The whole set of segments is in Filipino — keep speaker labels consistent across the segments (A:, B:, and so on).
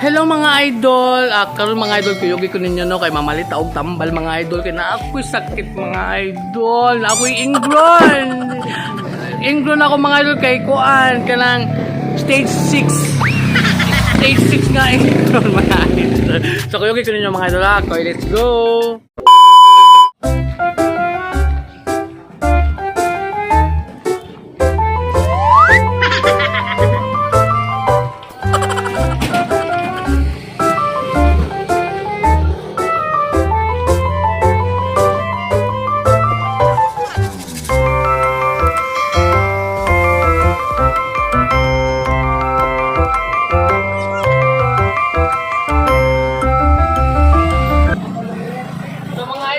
A: Hello mga idol! Ah, karon mga idol, kuyugi ko ninyo no, kay mamalita og tambal mga idol, kay na ako'y sakit mga idol, na ako'y ingron! ingron ako mga idol kay Kuan, kanang stage 6. Stage 6 nga ingron mga idol. So kuyugi ko ninyo mga idol okay, let's go!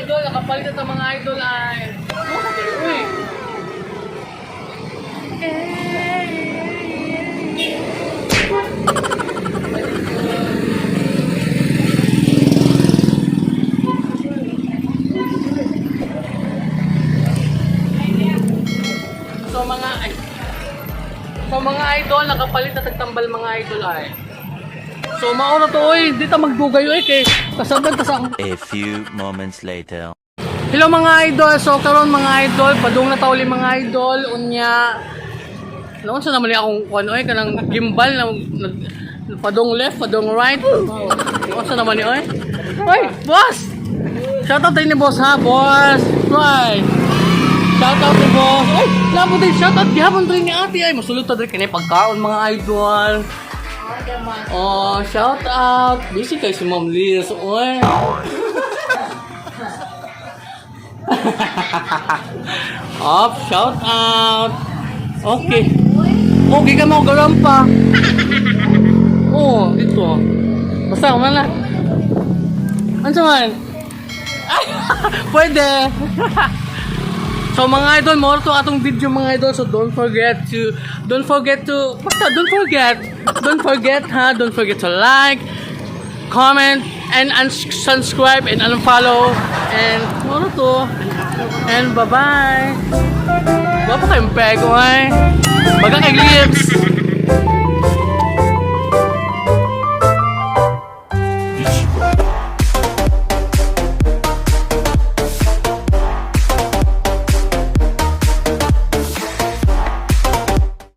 A: Idol, nakapalit na mga idol ay... Uy! So mga So mga idol, nakapalit na tagtambal mga idol ay. So mauna to oy, di ta magdugay oy kay kasabdan ta sa
B: A few moments later.
A: Hello mga idol, so karon mga idol, padung na tawli mga idol, unya Naon sa naman akong kuan oy kanang gimbal na nag padung left, padung right. Naon sa naman ni oy? Oy, boss. Shout out ni boss ha, boss. Right. Shout out ni boss. Oy, labo din shout out gihapon ni ate ay masulot ta diri kini pagkaon mga idol. Oh, shout out. Busy kay si Ma'am Liz. Oy. Up, shout out. Okay. Okay ka mo garam pa. Oh, dito. Basta man na. Ano man? Pwede. So mga idol, more to atong video mga idol. So don't forget to, don't forget to, basta don't forget, don't forget ha, don't forget to like, comment, and unsubscribe and unfollow. And more to. And bye-bye. Wala pa kayong pego ay. Baga.